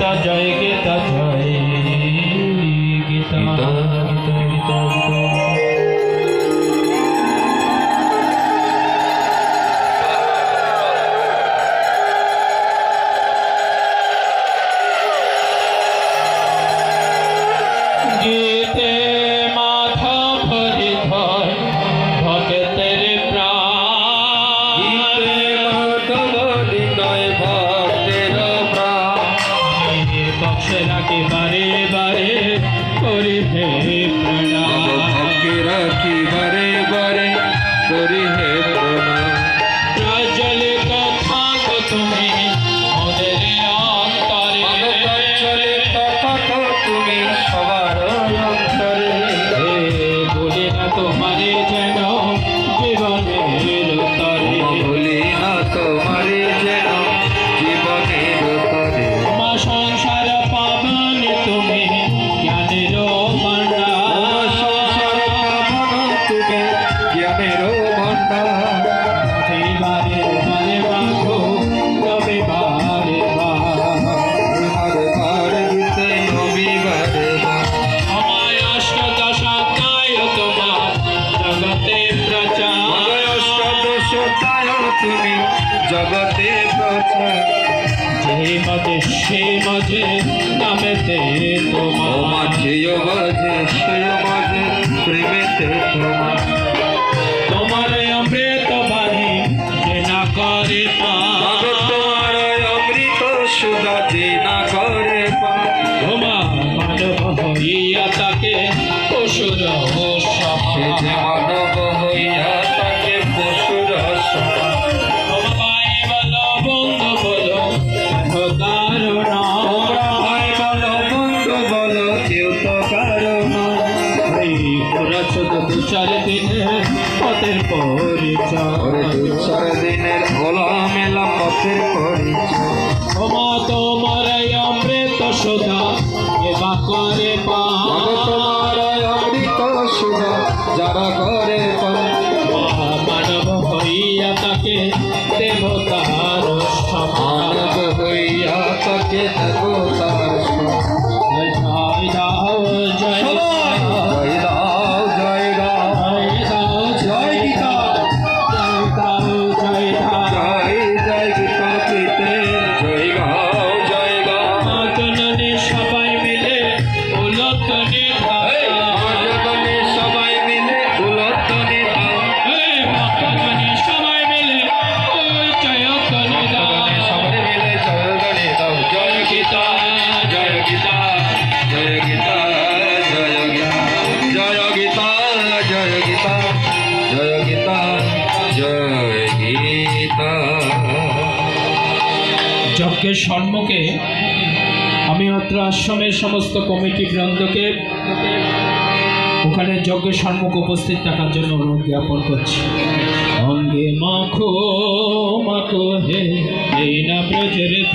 जाएँगे तब নাকি বারে বারে করি ফেরি জগতে মাঝে সে মাঝে নামেতে মাঝে মাঝে সে মাঝে প্রেমেতে তোমার। অমৃত বাণী যে না করে তোমার অমৃত সুদা যে না করে তোমার মানব হইয়া তাকে পশুর মানব পরিচয়। দিনের হলো মেলা পথের পরিচয় তোমার অমৃত সুধা এবা করে তোমার অমৃত সুধা যারা করে মানব হইয়া তাকে দেবতার মানব হইয়া তাকে যজ্ঞের সম্মুখে আমি অত্র আশ্রমের সমস্ত কমিটি বৃন্দকে ওখানে যজ্ঞ সম্মুখ উপস্থিত থাকার জন্য অনুরোধ জ্ঞাপন করছি। অঙ্গে মাখো মাখো হে না প্রচলিত